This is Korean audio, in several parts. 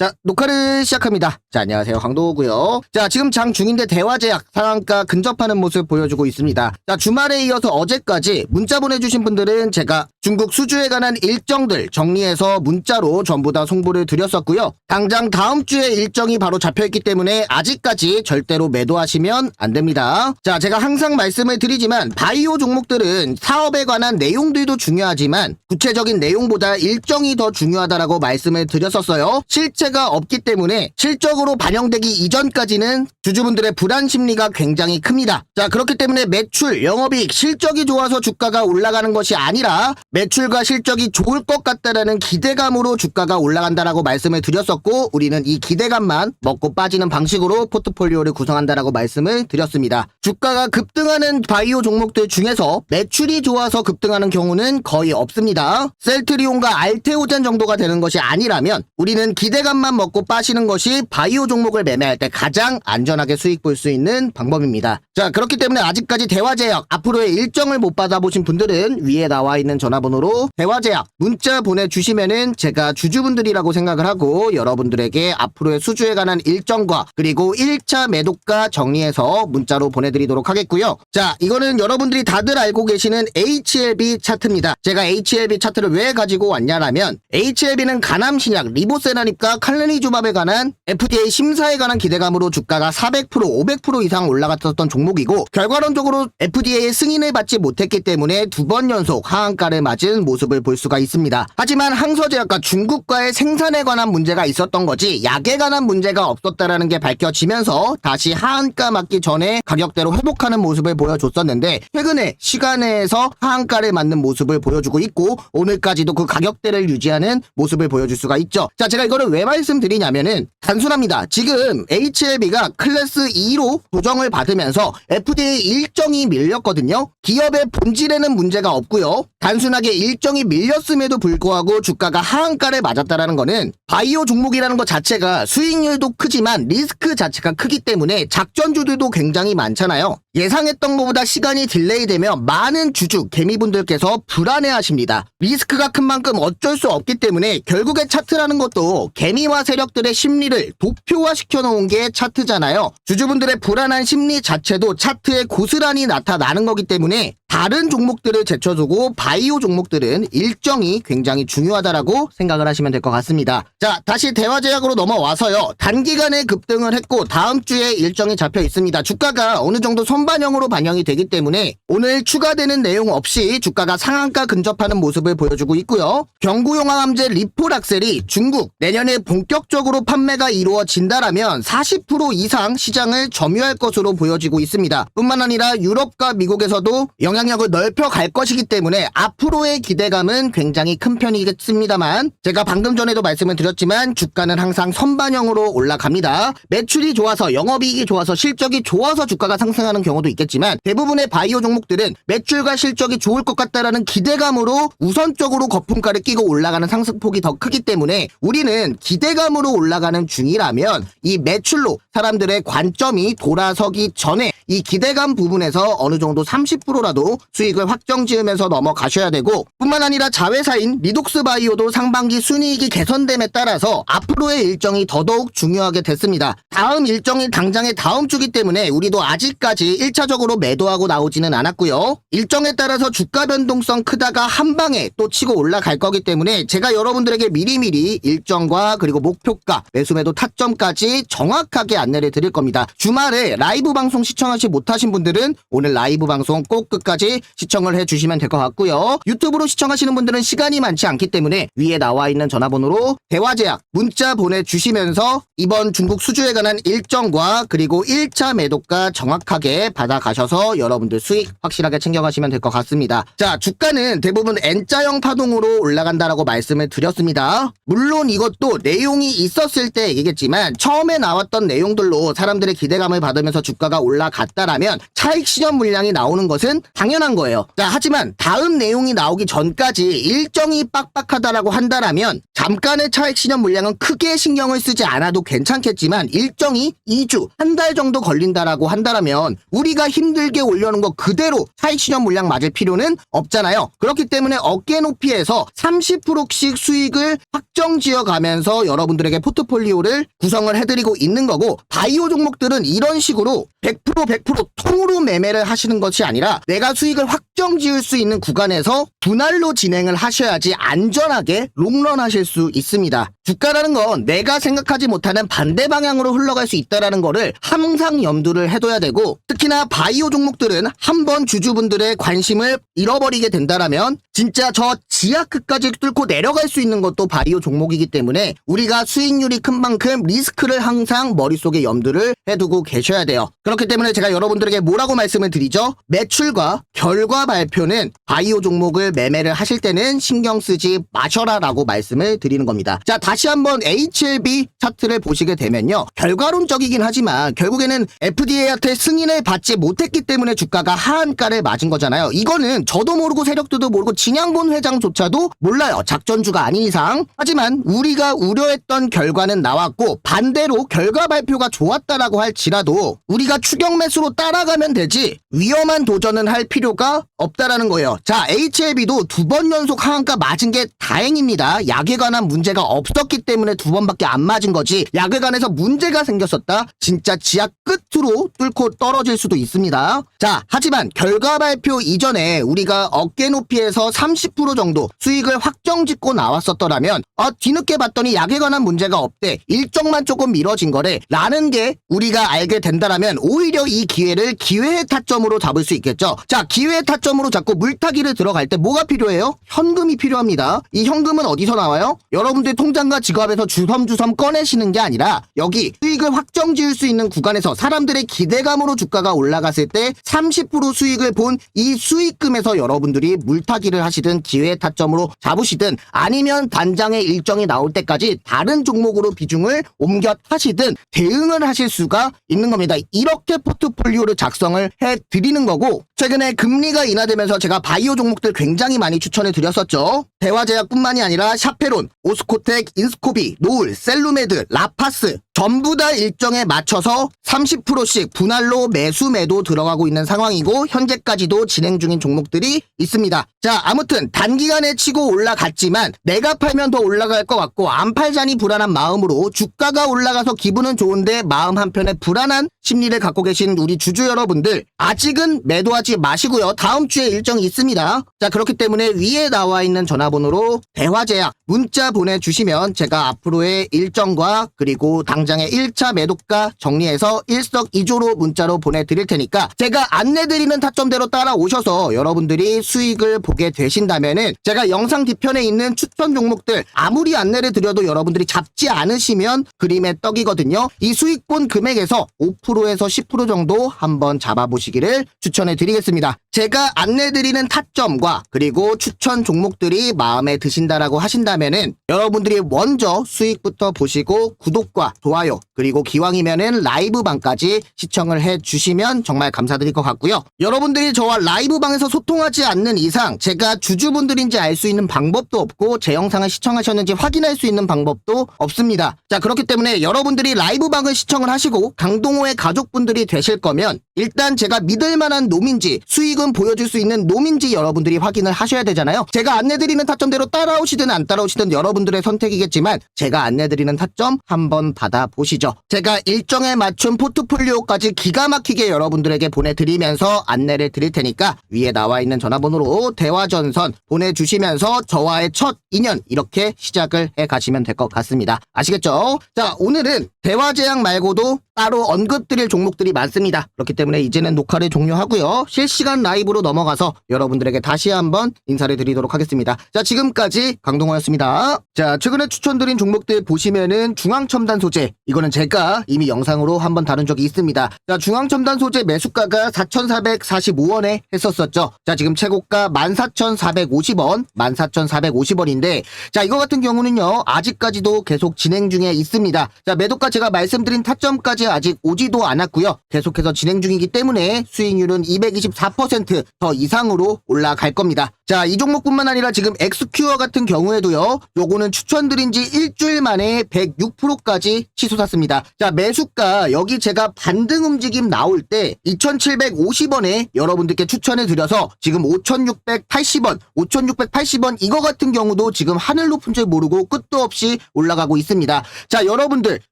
자, 녹화를 시작합니다. 자, 안녕하세요. 황도호고요. 자, 지금 장 중인데 대화제약 상한가 근접하는 모습 보여주고 있습니다. 자, 주말에 이어서 어제까지 문자 보내주신 분들은 제가 중국 수주에 관한 일정들 정리해서 문자로 전부 다 송부를 드렸었고요. 당장 다음 주에 일정이 바로 잡혀있기 때문에 아직까지 절대로 매도하시면 안 됩니다. 자, 제가 항상 말씀을 드리지만 바이오 종목들은 사업에 관한 내용들도 중요하지만 구체적인 내용보다 일정이 더 중요하다라고 말씀을 드렸었어요. 실 체가 없기 때문에 실적으로 반영되기 이전까지는 주주분들의 불안 심리가 굉장히 큽니다. 자, 그렇기 때문에 매출, 영업이익, 실적이 좋아서 주가가 올라가는 것이 아니라 매출과 실적이 좋을 것 같다라는 기대감으로 주가가 올라간다라고 말씀을 드렸었고 우리는 이 기대감만 먹고 빠지는 방식으로 포트폴리오를 구성한다라고 말씀을 드렸습니다. 주가가 급등하는 바이오 종목들 중에서 매출이 좋아서 급등하는 경우는 거의 없습니다. 셀트리온과 알테오젠 정도가 되는 것이 아니라면 우리는 기대감 만 먹고 빠지는 것이 바이오 종목을 매매할 때 가장 안전하게 수익 볼 수 있는 방법입니다. 자 그렇기 때문에 아직까지 대화제약 앞으로의 일정을 못 받아보신 분들은 위에 나와 있는 전화번호로 대화제약 문자 보내주시면은 제가 주주분들이라고 생각을 하고 여러분들에게 앞으로의 수주에 관한 일정과 그리고 1차 매도가 정리해서 문자로 보내드리도록 하겠고요. 자 이거는 여러분들이 다들 알고 계시는 HLB 차트입니다. 제가 HLB 차트를 왜 가지고 왔냐라면 HLB는 간암신약 리보세라닙과 칼레니 주밥에 관한 FDA 심사에 관한 기대감으로 주가가 400% 500% 이상 올라갔었던 종목이고 결과론적으로 FDA의 승인을 받지 못했기 때문에 두 번 연속 하한가를 맞은 모습을 볼 수가 있습니다. 하지만 항서제약과 중국과의 생산에 관한 문제가 있었던 거지 약에 관한 문제가 없었다라는 게 밝혀지면서 다시 하한가 맞기 전에 가격대로 회복하는 모습을 보여줬었는데 최근에 시간에서 하한가를 맞는 모습을 보여주고 있고 오늘까지도 그 가격대를 유지하는 모습을 보여줄 수가 있죠. 자 제가 이거를 왜 말 씀드리냐면은 단순합니다. 지금 HLB가 클래스 2로 조정을 받으면서 FDA 일정이 밀렸거든요. 기업의 본질에는 문제가 없고요. 단순하게 일정이 밀렸음에도 불구하고 주가가 하한가를 맞았다라는 거는 바이오 종목이라는 것 자체가 수익률도 크지만 리스크 자체가 크기 때문에 작전주들도 굉장히 많잖아요. 예상했던 것보다 시간이 딜레이되면 많은 주주, 개미분들께서 불안해하십니다. 리스크가 큰 만큼 어쩔 수 없기 때문에 결국에 차트라는 것도 개미 와 세력들의 심리를 도표화시켜 놓은 게 차트잖아요. 주주분들의 불안한 심리 자체도 차트에 고스란히 나타나는 거기 때문에 다른 종목들을 제쳐두고 바이오 종목들은 일정이 굉장히 중요하다라고 생각을 하시면 될 것 같습니다. 자, 다시 대화제약으로 넘어와서요. 단기간에 급등을 했고 다음 주에 일정이 잡혀 있습니다. 주가가 어느 정도 선반영으로 반영이 되기 때문에 오늘 추가되는 내용 없이 주가가 상한가 근접하는 모습을 보여주고 있고요. 경구용화함제 리포락셀이 중국 내년에 본격적으로 판매가 이루어진다라면 40% 이상 시장을 점유할 것으로 보여지고 있습니다. 뿐만 아니라 유럽과 미국에서도 영향 력을 넓혀 갈 것이기 때문에 앞으로의 기대감은 굉장히 큰 편이겠습니다만 제가 방금 전에도 말씀을 드렸지만 주가는 항상 선반영으로 올라갑니다. 매출이 좋아서 영업이익이 좋아서 실적이 좋아서 주가가 상승하는 경우도 있겠지만 대부분의 바이오 종목들은 매출과 실적이 좋을 것 같다라는 기대감으로 우선적으로 거품가를 끼고 올라가는 상승폭이 더 크기 때문에 우리는 기대감으로 올라가는 중이라면 이 매출로 사람들의 관점이 돌아서기 전에 이 기대감 부분에서 어느 정도 30%라도 수익을 확정 지으면서 넘어가셔야 되고 뿐만 아니라 자회사인 리독스 바이오도 상반기 순이익이 개선됨에 따라서 앞으로의 일정이 더더욱 중요하게 됐습니다. 다음 일정이 당장의 다음 주기 때문에 우리도 아직까지 1차적으로 매도하고 나오지는 않았고요. 일정에 따라서 주가 변동성 크다가 한 방에 또 치고 올라갈 거기 때문에 제가 여러분들에게 미리미리 일정과 그리고 목표가 매수매도 타점까지 정확하게 안내를 드릴 겁니다. 주말에 라이브 방송 시청하지 못하신 분들은 오늘 라이브 방송 꼭 끝까지 시청을 해주시면 될 것 같고요. 유튜브로 시청하시는 분들은 시간이 많지 않기 때문에 위에 나와 있는 전화번호로 대화제약 문자 보내주시면서 이번 중국 수주에 관한 일정과 그리고 1차 매도가 정확하게 받아가셔서 여러분들 수익 확실하게 챙겨가시면 될 것 같습니다. 자 주가는 대부분 N자형 파동으로 올라간다라고 말씀을 드렸습니다. 물론 이것도 내용이 있었을 때 얘기겠지만 처음에 나왔던 내용들로 사람들의 기대감을 받으면서 주가가 올라갔다라면 차익 실현 물량이 나오는 것은 당연히 당연한 거예요. 자, 하지만 다음 내용이 나오기 전까지 일정이 빡빡하다라고 한다라면 잠깐의 차익 실현 물량은 크게 신경을 쓰지 않아도 괜찮겠지만 일정이 2주, 한 달 정도 걸린다라고 한다라면 우리가 힘들게 올려놓은 거 그대로 차익 실현 물량 맞을 필요는 없잖아요. 그렇기 때문에 어깨 높이에서 30%씩 수익을 확정 지어 가면서 여러분들에게 포트폴리오를 구성을 해드리고 있는 거고 바이오 종목들은 이런 식으로 100% 100% 통으로 매매를 하시는 것이 아니라 내가 수익을 확 정 지을 수 있는 구간에서 분할로 진행을 하셔야지 안전하게 롱런 하실 수 있습니다. 주가라는 건 내가 생각하지 못하는 반대 방향으로 흘러갈 수 있다라는 거를 항상 염두를 해둬야 되고 특히나 바이오 종목들은 한번 주주분들의 관심을 잃어버리게 된다라면 진짜 저 지하크까지 뚫고 내려갈 수 있는 것도 바이오 종목이기 때문에 우리가 수익률이 큰 만큼 리스크를 항상 머릿속에 염두를 해두고 계셔야 돼요. 그렇기 때문에 제가 여러분들에게 뭐라고 말씀을 드리죠? 매출과 결과 발표는 바이오 종목을 매매를 하실 때는 신경 쓰지 마셔라라고 말씀을 드리는 겁니다. 자, 다시 한번 HLB 차트를 보시게 되면요. 결과론적이긴 하지만 결국에는 FDA한테 승인을 받지 못했기 때문에 주가가 하한가를 맞은 거잖아요. 이거는 저도 모르고 세력들도 모르고 진양본 회장조차도 몰라요. 작전주가 아닌 이상. 하지만 우리가 우려했던 결과는 나왔고 반대로 결과 발표가 좋았다라고 할지라도 우리가 추격 매수로 따라가면 되지 위험한 도전은 할 필요가 없다라는 거예요. 자, HLB도 두 번 연속 하한가 맞은 게 다행입니다. 약에 관한 문제가 없었기 때문에 두 번밖에 안 맞은 거지. 약에 관해서 문제가 생겼었다. 진짜 지하 끝으로 뚫고 떨어질 수도 있습니다. 자, 하지만 결과 발표 이전에 우리가 어깨 높이에서 30% 정도 수익을 확정 짓고 나왔었더라면 아, 뒤늦게 봤더니 약에 관한 문제가 없대. 일정만 조금 미뤄진 거래. 라는 게 우리가 알게 된다라면 오히려 이 기회를 기회의 타점으로 잡을 수 있겠죠. 자, 기회의 타점 으로 잡고 물타기를 들어갈 때 뭐가 필요해요? 현금이 필요합니다. 이 현금은 어디서 나와요? 여러분들 통장과 지갑에서 주섬주섬 꺼내시는 게 아니라 여기 수익을 확정 지을 수 있는 구간에서 사람들의 기대감으로 주가가 올라갔을 때 30% 수익을 본 이 수익금에서 여러분들이 물타기를 하시든 기회의 타점으로 잡으시든 아니면 단장의 일정이 나올 때까지 다른 종목으로 비중을 옮겨 타시든 대응을 하실 수가 있는 겁니다. 이렇게 포트폴리오를 작성을 해 드리는 거고 최근에 금리가 인하 되면서 제가 바이오 종목들 굉장히 많이 추천해 드렸었죠. 대화제약뿐만이 아니라 샤페론, 오스코텍, 인스코비, 노을, 셀루메드, 라파스 전부 다 일정에 맞춰서 30%씩 분할로 매수 매도 들어가고 있는 상황이고 현재까지도 진행 중인 종목들이 있습니다. 자 아무튼 단기간에 치고 올라갔지만 내가 팔면 더 올라갈 것 같고 안 팔자니 불안한 마음으로 주가가 올라가서 기분은 좋은데 마음 한편에 불안한 심리를 갖고 계신 우리 주주 여러분들 아직은 매도하지 마시고요. 다음 주에 일정이 있습니다. 자 그렇기 때문에 위에 나와 있는 전화번호로 대화제약 문자 보내주시면 제가 앞으로의 일정과 그리고 당장 의 1차 매도가 정리해서 일석이조로 문자로 보내드릴 테니까 제가 안내드리는 타점대로 따라오셔서 여러분들이 수익을 보게 되신다면은 제가 영상 뒤편에 있는 추천 종목들 아무리 안내를 드려도 여러분들이 잡지 않으시면 그림의 떡이거든요. 이 수익본 금액에서 5%에서 10% 정도 한번 잡아보시기를 추천해 드리겠습니다. 제가 안내드리는 타점과 그리고 추천 종목들이 마음에 드신다라고 하신다면은 여러분들이 먼저 수익부터 보시고 구독과 좋아요 그리고 기왕이면은 라이브 방까지 시청을 해 주시면 정말 감사드릴 것 같고요. 여러분들이 저와 라이브 방에서 소통하지 않는 이상 제가 주주분들인지 알 수 있는 방법도 없고 제 영상을 시청하셨는지 확인할 수 있는 방법도 없습니다. 자 그렇기 때문에 여러분들이 라이브 방을 시청을 하시고 강동호의 가족분들이 되실 거면 일단 제가 믿을 만한 놈인지 수익 은 보여줄 수 있는 놈인지 여러분들이 확인을 하셔야 되잖아요. 제가 안내드리는 타점대로 따라오시든 안 따라오시든 여러분들의 선택이겠지만 제가 안내드리는 타점 한번 받아보시죠. 제가 일정에 맞춘 포트폴리오까지 기가 막히게 여러분들에게 보내드리면서 안내를 드릴 테니까 위에 나와 있는 전화번호로 대화전선 보내주시면서 저와의 첫 인연 이렇게 시작을 해 가시면 될 것 같습니다. 아시겠죠? 자 오늘은 대화제약 말고도 따로 언급드릴 종목들이 많습니다. 그렇기 때문에 이제는 녹화를 종료하고요. 실시간 라이브로 넘어가서 여러분들에게 다시 한번 인사를 드리도록 하겠습니다. 자, 지금까지 강동호였습니다. 자, 최근에 추천드린 종목들 보시면은 중앙첨단 소재. 이거는 제가 이미 영상으로 한번 다룬 적이 있습니다. 자, 중앙첨단 소재 매수가가 4,445원에 했었었죠. 자, 지금 최고가 14,450원, 14,450원인데, 자, 이거 같은 경우는요, 아직까지도 계속 진행 중에 있습니다. 자, 매도가 제가 말씀드린 타점까지 아직 오지도 않았고요. 계속해서 진행 중이기 때문에 수익률은 224%더 이상으로 올라갈 겁니다. 자, 이 종목뿐만 아니라 지금 엑스큐어 같은 경우에도요. 요거는 추천드린 지 일주일 만에 106%까지 치솟았습니다. 자, 매수가 여기 제가 반등 움직임 나올 때 2,750원에 여러분들께 추천해 드려서 지금 5,680원, 5,680원 이거 같은 경우도 지금 하늘 높은 줄 모르고 끝도 없이 올라가고 있습니다. 자, 여러분들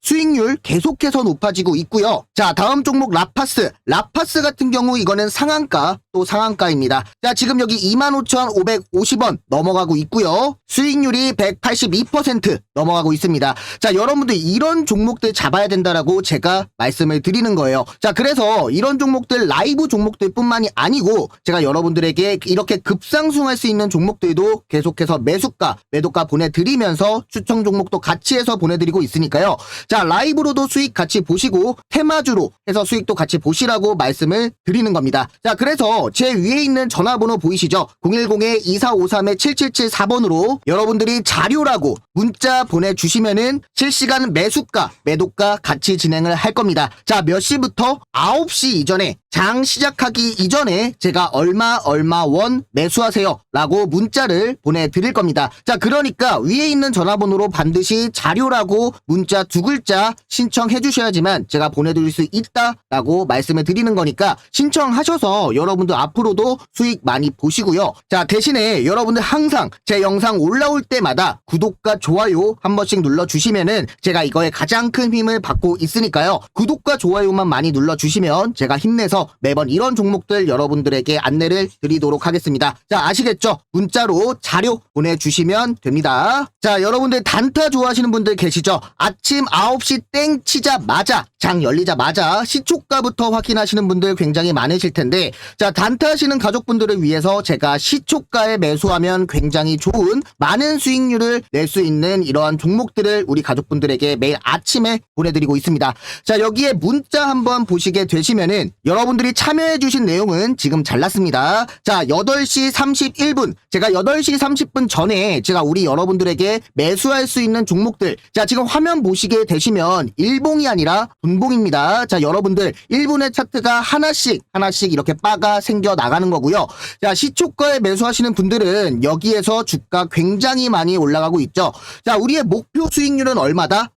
수익률 계속해서 높아지 고 있고요. 자, 다음 종목 라파스. 라파스 같은 경우 이거는 상한가 또 상한가입니다. 자, 지금 여기 25,550원 넘어가고 있고요. 수익률이 182% 넘어가고 있습니다. 자, 여러분들 이런 종목들 잡아야 된다라고 제가 말씀을 드리는 거예요. 자, 그래서 이런 종목들 라이브 종목들뿐만이 아니고 제가 여러분들에게 이렇게 급상승할 수 있는 종목들도 계속해서 매수가, 매도가 보내드리면서 추천 종목도 같이 해서 보내드리고 있으니까요. 자, 라이브로도 수익 같이 보시고 테마주로 해서 수익도 같이 보시라고 말씀을 드리는 겁니다. 자, 그래서 제 위에 있는 전화번호 보이시죠? 010-2453-7774번으로 여러분들이 자료라고 문자 보내주시면은 실시간 매수가, 매도가 같이 진행을 할 겁니다. 자, 몇 시부터? 9시 이전에 장 시작하기 이전에 제가 얼마 얼마 원 매수하세요 라고 문자를 보내드릴 겁니다. 자 그러니까 위에 있는 전화번호로 반드시 자료라고 문자 두 글자 신청해 주셔야지만 제가 보내드릴 수 있다 라고 말씀을 드리는 거니까 신청하셔서 여러분 들 앞으로도 수익 많이 보시고요. 자 대신에 여러분들 항상 제 영상 올라올 때마다 구독과 좋아요 한 번씩 눌러주시면은 제가 이거에 가장 큰 힘을 받고 있으니까요. 구독과 좋아요만 많이 눌러주시면 제가 힘내서 매번 이런 종목들 여러분들에게 안내를 드리도록 하겠습니다. 자, 아시겠죠? 문자로 자료 보내주시면 됩니다. 자, 여러분들 단타 좋아하시는 분들 계시죠? 아침 9시 땡 치자마자, 장 열리자마자 시초가부터 확인하시는 분들 굉장히 많으실 텐데, 자, 단타 하시는 가족분들을 위해서 제가 시초가에 매수하면 굉장히 좋은 많은 수익률을 낼 수 있는 이러한 종목들을 우리 가족분들에게 매일 아침에 보내드리고 있습니다. 자, 여기에 문자 한번 보시게 되시면은 여러분들이 참여해주신 내용은 지금 잘났습니다. 자, 8시 31분. 제가 8시 30분 전에 제가 우리 여러분들에게 매수할 수 있는 종목들. 자, 지금 화면 보시게 되시면 일봉이 아니라 분봉입니다. 자, 여러분들 1분의 차트가 하나씩 하나씩 이렇게 바가 생겨 나가는 거고요. 자, 시초가에 매수하시는 분들은 여기에서 주가 굉장히 많이 올라가고 있죠. 자, 우리의 목표 수익률은 얼마다?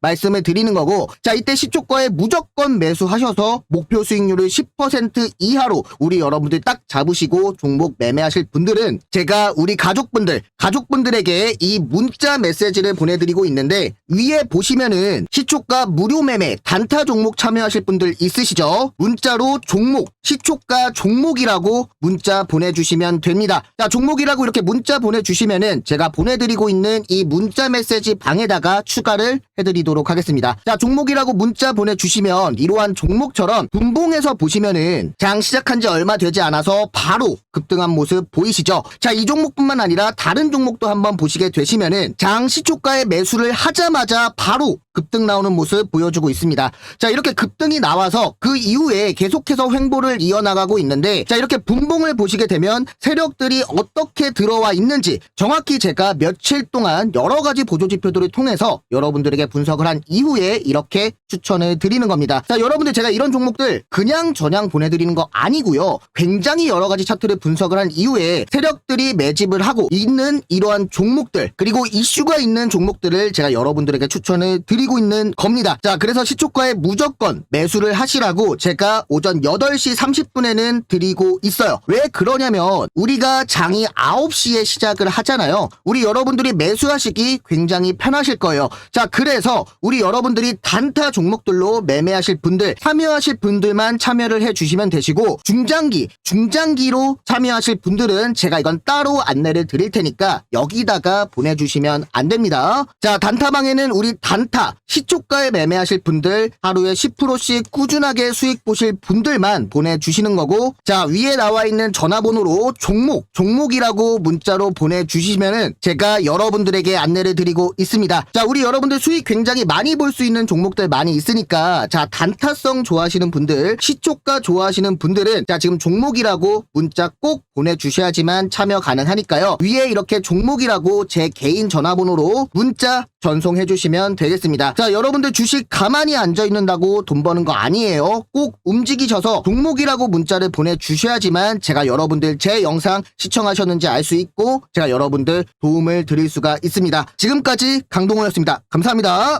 말씀을 드리는 거고 자 이때 시초가에 무조건 매수하셔서 목표 수익률을 10% 이하로 우리 여러분들 딱 잡으시고 종목 매매하실 분들은 제가 우리 가족분들 가족분들에게 이 문자 메시지를 보내드리고 있는데 위에 보시면은 시초가 무료 매매 단타 종목 참여하실 분들 있으시죠? 문자로 종목 시초가 종목이라고 문자 보내주시면 됩니다. 자 종목이라고 이렇게 문자 보내주시면은 제가 보내드리고 있는 이 문자 메시지 방에다가 추가를 해드리도록 하겠습니다. 자, 종목이라고 문자 보내주시면 이러한 종목처럼 분봉에서 보시면은 장 시작한 지 얼마 되지 않아서 바로 급등한 모습 보이시죠? 자, 이 종목뿐만 아니라 다른 종목도 한번 보시게 되시면은 장 시초가에 매수를 하자마자 바로 급등 나오는 모습 보여주고 있습니다. 자, 이렇게 급등이 나와서 그 이후에 계속해서 횡보를 이어나가고 있는데 자, 이렇게 분봉을 보시게 되면 세력들이 어떻게 들어와 있는지 정확히 제가 며칠 동안 여러 가지 보조 지표들을 통해서 여러분들에게 분석을 한 이후에 이렇게 추천을 드리는 겁니다. 자, 여러분들 제가 이런 종목들 그냥 전향 보내드리는 거 아니고요. 굉장히 여러 가지 차트를 분석을 한 이후에 세력들이 매집을 하고 있는 이러한 종목들 그리고 이슈가 있는 종목들을 제가 여러분들에게 추천을 드리고 있는 겁니다. 자, 그래서 시초가에 무조건 매수를 하시라고 제가 오전 8시 30분에는 드리고 있어요. 왜 그러냐면 우리가 장이 9시에 시작을 하잖아요. 우리 여러분들이 매수하시기 굉장히 편하실 거예요. 자, 그래서 우리 여러분들이 단타 종목들로 매매하실 분들, 참여하실 분들만 참여를 해주시면 되시고 중장기, 중장기로 참여하실 분들은 제가 이건 따로 안내를 드릴 테니까 여기다가 보내주시면 안 됩니다. 자, 단타방에는 우리 단타, 시초가에 매매하실 분들, 하루에 10%씩 꾸준하게 수익 보실 분들만 보내주시는 거고, 자, 위에 나와 있는 전화번호로 종목, 종목이라고 문자로 보내주시면은 제가 여러분들에게 안내를 드리고 있습니다. 자, 우리 여러분들 수익 굉장히 많이 볼 수 있는 종목들 많이 있으니까, 자, 단타성 좋아하시는 분들, 시초가 좋아하시는 분들은, 자, 지금 종목이라고 문자 꼭 보내주셔야지만 참여 가능하니까요. 위에 이렇게 종목이라고 제 개인 전화번호로 문자 전송해 주시면 되겠습니다. 자, 여러분들 주식 가만히 앉아 있는다고 돈 버는 거 아니에요. 꼭 움직이셔서 종목이라고 문자를 보내 주셔야지만 제가 여러분들 제 영상 시청하셨는지 알 수 있고 제가 여러분들 도움을 드릴 수가 있습니다. 지금까지 강동호였습니다. 감사합니다.